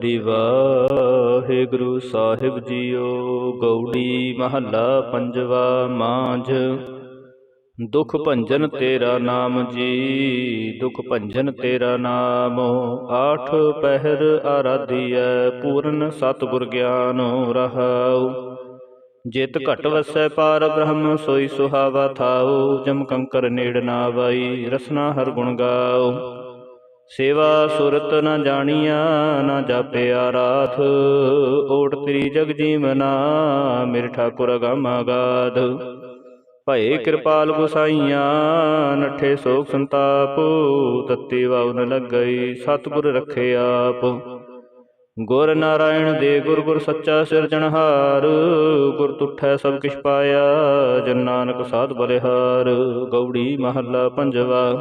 ਸ੍ਰੀ ਵਾਹਿਗੁਰੂ ਸਾਹਿਬ ਜੀਓ, ਗੌੜੀ ਮਹੱਲਾ ਪੰਜਵਾ ਮਾਂਝ। ਦੁਖ ਭੰਜਨ ਤੇਰਾ ਨਾਮ ਜੀ, ਦੁਖ ਭੰਜਨ ਤੇਰਾ ਨਾਮ। ਆਠ ਪਹਿਰ ਆਰਾਧੀਐ, ਪੂਰਨ ਸਤਿਗੁਰ ਗਿਆਨ ਰਹਾਉ। ਜਿਤ ਘਟ ਵਸੈ ਪਾਰ ਬ੍ਰਹਮ, ਸੋਈ ਸੁਹਾਵਾ ਥਾਉ। ਜਮ ਕੰਕਰ ਨੇੜ ਨਾ ਆਵਈ ਰਸਨਾ ਹਰ ਗੁਣ ਗਾਉ। ਸੇਵਾ ਸੁਰਤ ਨ ਜਾਣੀਆ, ਨ ਜਾਪਿਆ ਰਾਥ ਓਟ ਤੇਰੀ ਜਗ ਜੀਵਨਾ ਮੇਰੇ ਠਾਕੁਰ ਅਗਾਮਾ ਗਾਧ ਭਏ ਕਿਰਪਾਲ ਗੁਸਾਈਆਂ, ਨਠੇ ਸੋਖ ਸੰਤਾਪ। ਤਤੀ ਵਾਉ ਨ ਲੱਗਈ, ਸਤਿਗੁਰ ਰਖੇ ਆਪ। ਗੁਰ ਨਾਰਾਇਣ ਦੇ ਗੁਰ ਗੁਰ ਸੱਚਾ ਸਿਰਜਣਹਾਰ ਗੁਰ ਤੁਠੈ ਸਭ ਕਿਛ ਪਾਇਆ, ਜਨ ਨਾਨਕ ਸਾਧ ਬਲਿਹਾਰ। ਗੌੜੀ ਮਹੱਲਾ ਪੰਜਵਾ।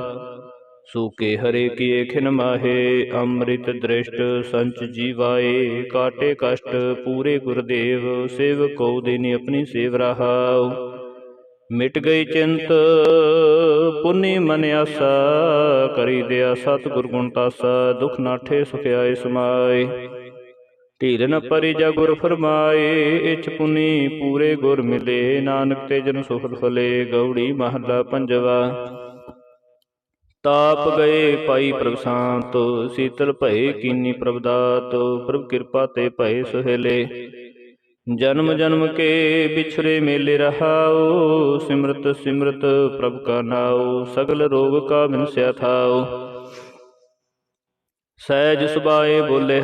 ਸੂਕੇ ਹਰੇ ਕੀਏ ਖਿਨ ਮਾਹੇ, ਅੰਮ੍ਰਿਤ ਦ੍ਰਿਸ਼ਟ ਸੰਚ ਜੀਵਾਏ, ਕਾਟੇ ਕਸ਼ਟ ਪੂਰੇ ਗੁਰਦੇਵ, ਸੇਵਕੋ ਦੇਨੀ ਆਪਣੀ ਸੇਵ ਰਹਾਉ। ਮਿਟ ਗਈ ਚਿੰਤ, ਪੁਨੀ ਮਨ ਆਸਾ, ਕਰੀ ਦਿਆ ਸਤ ਗੁਰ ਗੁਣ ਤਾਸਾ, ਦੁਖ ਨਾਠੇ ਸੁਖਿਆਏ ਸਮਾਏ। ਢੀਲ ਨ ਪਰੀ ਜਾ ਗੁਰ ਫਰਮਾਏ, ਇਛ ਪੁਨੀ ਪੂਰੇ ਗੁਰ ਮਿਲੇ, ਨਾਨਕ ਤੇ ਜਨ ਸੁਖ ਫਲੇ, ਗੌੜੀ ਮਹਲਾ ਪੰਜਵਾ। ਤਾਪ ਗਏ ਪਾਈ ਪ੍ਰਭ ਸ਼ਾਂਤ, ਸੀਤਲ ਭਏ ਕੀਨੀ ਪ੍ਰਭ ਦਾਤ, ਪ੍ਰਭ ਕਿਰਪਾ ਤੇ ਭਏ ਸੁਹੇਲੇ। ਜਨਮ ਜਨਮ ਕੇ ਵਿਛਰੇ ਮੇਲੇ ਰਹਾਓ, ਸਿਮਰਤ ਸਿਮਰਤ ਪ੍ਰਭ ਕਾ ਨਾਉ ਸਗਲ ਰੋਗ ਕਾ ਬਿਨਸਿਆ ਥਾਉ ਸਹਿਜ ਸੁਭਾਏ ਬੋਲੇ